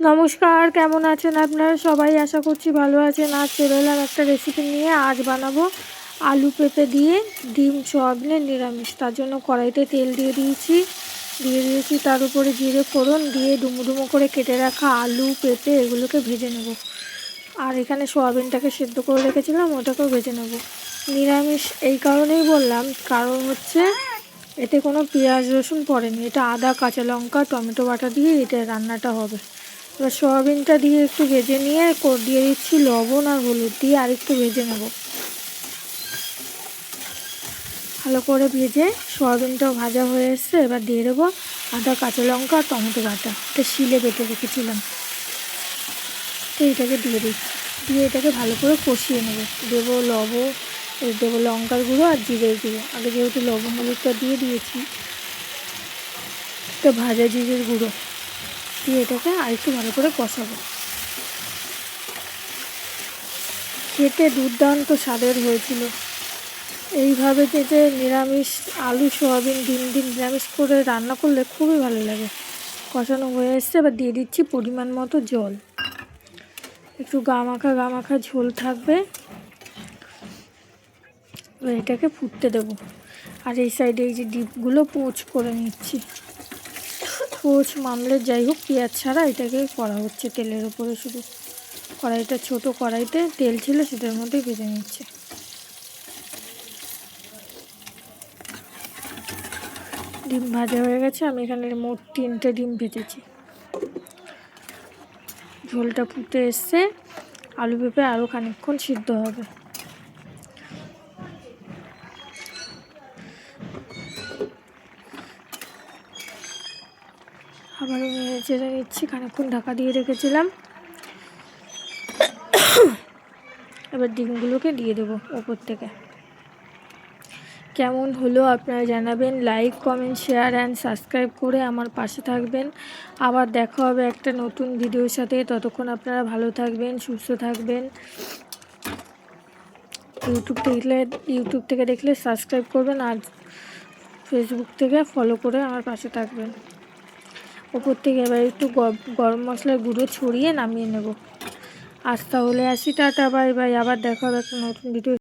নমস্কার, কেমন আছেন আপনারা? সবাই আশা করছি ভালো আছেন। আজ চলে এলাম একটা রেসিপি নিয়ে। আজ বানাবো আলু পেঁপে দিয়ে ডিম সোয়াবিনের নিরামিষ। তার জন্য কড়াইতে তেল দিয়ে দিয়েছি। দিয়ে দিয়েছি তার উপরে জিরে, ফোড়ন দিয়ে ডুমো ডুমো করে কেটে রাখা আলু, পেঁপে এগুলোকে ভেজে নেব। আর এখানে সোয়াবিনটাকে সেদ্ধ করে রেখেছিলাম, ওটাকেও ভেজে নেব। নিরামিষ এই কারণেই বললাম, কারণ হচ্ছে এতে কোনো পেঁয়াজ রসুন পড়েনি। এটা আদা, কাঁচা লঙ্কা, টমেটো বাটা দিয়ে এটা রান্নাটা হবে। এবার সয়াবিনটা দিয়ে একটু ভেজে নিয়ে দিয়ে দিচ্ছি লবণ আর হলুদ দিয়ে আর একটু ভেজে নেব। ভালো করে ভেজে সয়াবিনটাও ভাজা হয়ে এসছে, এবার দিয়ে দেবো আদা, কাঁচা লঙ্কা আর টমেটো বাটা। এটা শিলে বেটে রেখেছিলাম। তো এটাকে দিয়ে দিচ্ছি দিয়ে এটাকে ভালো করে কষিয়ে নেব। দেবো লবণ দেবো লঙ্কার গুঁড়ো আর জিরের গুঁড়ো। আগে যেহেতু লবণ হলুদটা দিয়ে দিয়েছি, তো ভাজা জিরের গুঁড়ো। দিয়ে এটাকে আরেকটু ভালো করে কষাবো। খেতে দুর্দান্ত স্বাদের হয়েছিল। এইভাবে যে নিরামিষ আলু, সোয়াবিন, ডিম ডিম নিরামিষ করে রান্না করলে খুবই ভালো লাগে। কষানো হয়ে এসছে, এবার দিয়ে দিচ্ছি পরিমাণ মতো জল। একটু গামাখা গামাখা ঝোল থাকবে। এটাকে ফুটতে দেবো। আর এই সাইডে এই যে ডিপগুলো পোচ করে নিচ্ছি। পোচ মামলে যাই হোক, পেঁয়াজ ছাড়া এটাকে করা হচ্ছে তেলের উপরে শুধু। কড়াইটা ছোট কড়াইতে তেল ছিল সেটার মধ্যেই ভেজে নিচ্ছে। ডিম ভাজা হয়ে গেছে, আমি এখানে মোট তিনটে ডিম ভেজেছি। ঝোলটা ফুটে এসছে, আলু পেঁপে আরও খানিকক্ষণ সিদ্ধ হবে। আবারও চেড়ে নিচ্ছি খানিকক্ষণ ঢাকা দিয়ে রেখেছিলাম। এবার ডিমগুলোকে দিয়ে দেবো ওপর থেকে। কেমন হলো আপনারা জানাবেন। Like comment share and subscribe করে আমার পাশে থাকবেন। আবার দেখা হবে একটা নতুন ভিডিওর সাথে। ততক্ষণ আপনারা ভালো থাকবেন, সুস্থ থাকবেন। ইউটিউব দেখলে ইউটিউব থেকে দেখলে সাবস্ক্রাইব করবেন আর ফেসবুক থেকে ফলো করে আমার পাশে থাকবেন। ওপর থেকে এবার একটু গরম মশলার গুঁড়ো ছড়িয়ে নামিয়ে নেব। আজ তাহলে আসি, টাটা, বাই বাই, আবার দেখা হবে একটা নতুন ভিডিও